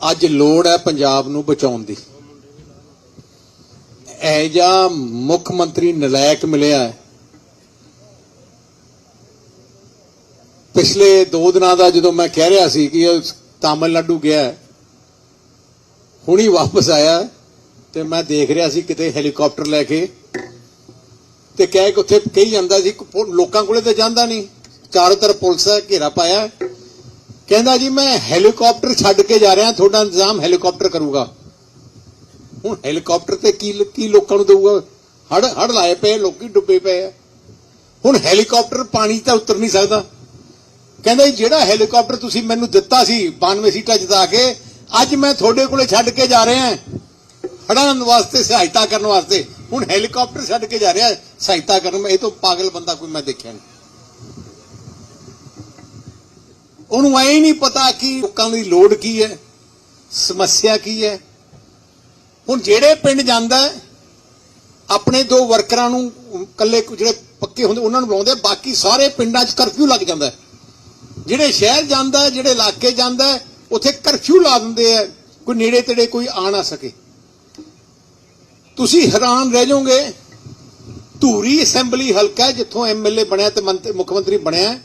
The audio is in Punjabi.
ਅੱਜ ਲੋੜ ਹੈ ਪੰਜਾਬ ਨੂੰ ਬਚਾਉਣ ਦੀ। ਇਹ ਜਾਂ ਮੁੱਖ ਮੰਤਰੀ ਨਲਾਇਕ ਮਿਲਿਆ ਹੈ। ਪਿਛਲੇ 2 ਦਿਨਾਂ ਦਾ ਜਦੋਂ ਮੈਂ ਕਹਿ ਰਿਹਾ ਸੀ ਕਿ ਤਾਮਿਲਨਾਡੂ ਗਿਆ ਹੁਣੀ ਵਾਪਸ ਆਇਆ ਤੇ ਮੈਂ ਦੇਖ ਰਿਹਾ ਸੀ ਕਿਤੇ ਹੈਲੀਕਾਪਟਰ ਲੈ ਕੇ ਤੇ ਕਹਿ ਕੇ ਉੱਥੇ ਕਹੀ ਜਾਂਦਾ ਸੀ ਲੋਕਾਂ ਕੋਲੇ ਤਾਂ ਜਾਂਦਾ ਨਹੀਂ। ਚਾਰੋਂ ਤਰਫ ਪੁਲਿਸ ਹੈ, ਘੇਰਾ ਪਾਇਆ ਕਹਿੰਦਾ ਜੀ, ਮੈਂ ਹੈਲੀਕਾਪਟਰ ਛੱਡ ਕੇ ਜਾ ਰਿਹਾ, ਤੁਹਾਡਾ ਇੰਤਜ਼ਾਮ ਹੈਲੀਕਾਪਟਰ ਕਰੂਗਾ। ਹੁਣ ਹੈਲੀਕਾਪਟਰ ਤੇ ਕੀ ਕੀ ਲੋਕਾਂ ਨੂੰ ਦੇਊਗਾ? ਹੜ ਹੜ ਲਾਏ ਪਏ, ਲੋਕੀ ਡੁੱਬੇ ਪਏ ਆ। ਹੁਣ ਹੈਲੀਕਾਪਟਰ ਪਾਣੀ ਤਾਂ ਉਤਰ ਨਹੀਂ ਸਕਦਾ। ਕਹਿੰਦਾ ਜਿਹੜਾ ਹੈਲੀਕਾਪਟਰ ਤੁਸੀਂ ਮੈਨੂੰ ਦਿੱਤਾ ਸੀ 92 ਸੀਟਾਂ ਜਿਤਾ ਕੇ, ਅੱਜ ਮੈਂ ਤੁਹਾਡੇ ਕੋਲੇ ਛੱਡ ਕੇ ਜਾ ਰਿਹਾ। ਹੜਾਂ ਵਾਸਤੇ, ਸਹਾਇਤਾ ਕਰਨ ਵਾਸਤੇ। ਹੁਣ ਹੈਲੀਕਾਪਟਰ ਛੱਡ ਕੇ ਜਾ ਰਿਹਾ, ਸਹਾਇਤਾ ਕਰਨ, ਇਹ ਤੋਂ ਪਾਗਲ ਬੰਦਾ ਕੋਈ ਮੈਂ ਦੇਖਿਆ ਨਹੀਂ। ਉਹਨੂੰ ਐ ਨਹੀਂ ਪਤਾ ਕਿ ਲੋਕਾਂ ਦੀ ਲੋੜ ਕੀ ਹੈ ਸਮੱਸਿਆ ਕੀ ਹੈ। ਹੁਣ ਜਿਹੜੇ ਪਿੰਡ ਜਾਂਦਾ ਆਪਣੇ ਦੋ ਵਰਕਰਾਂ ਨੂੰ ਇਕੱਲੇ ਜਿਹੜੇ ਪੱਕੇ ਹੁੰਦੇ ਉਹਨਾਂ ਨੂੰ ਬੁਲਾਉਂਦੇ ਬਾਕੀ ਸਾਰੇ ਪਿੰਡਾਂ 'ਚ ਕਰਫਿਊ ਲੱਗ ਜਾਂਦਾ ਜਿਹੜੇ ਸ਼ਹਿਰ ਜਾਂਦਾ ਜਿਹੜੇ ਇਲਾਕੇ ਜਾਂਦਾ ਉੱਥੇ ਕਰਫਿਊ ਲਾ ਦਿੰਦੇ ਆ ਕੋਈ ਨੇੜੇ ਤੇੜੇ ਕੋਈ ਆ ਨਾ ਸਕੇ। ਤੁਸੀਂ ਹੈਰਾਨ ਰਹਿ ਜਾਓਗੇ ਧੂਰੀ ਅਸੈਂਬਲੀ ਹਲਕਾ ਹੈ, ਜਿੱਥੋਂ ਐਮਐਲਏ ਬਣਿਆ ਤੇ ਮੰਤਰੀ ਮੁੱਖ ਮੰਤਰੀ ਬਣਿਆ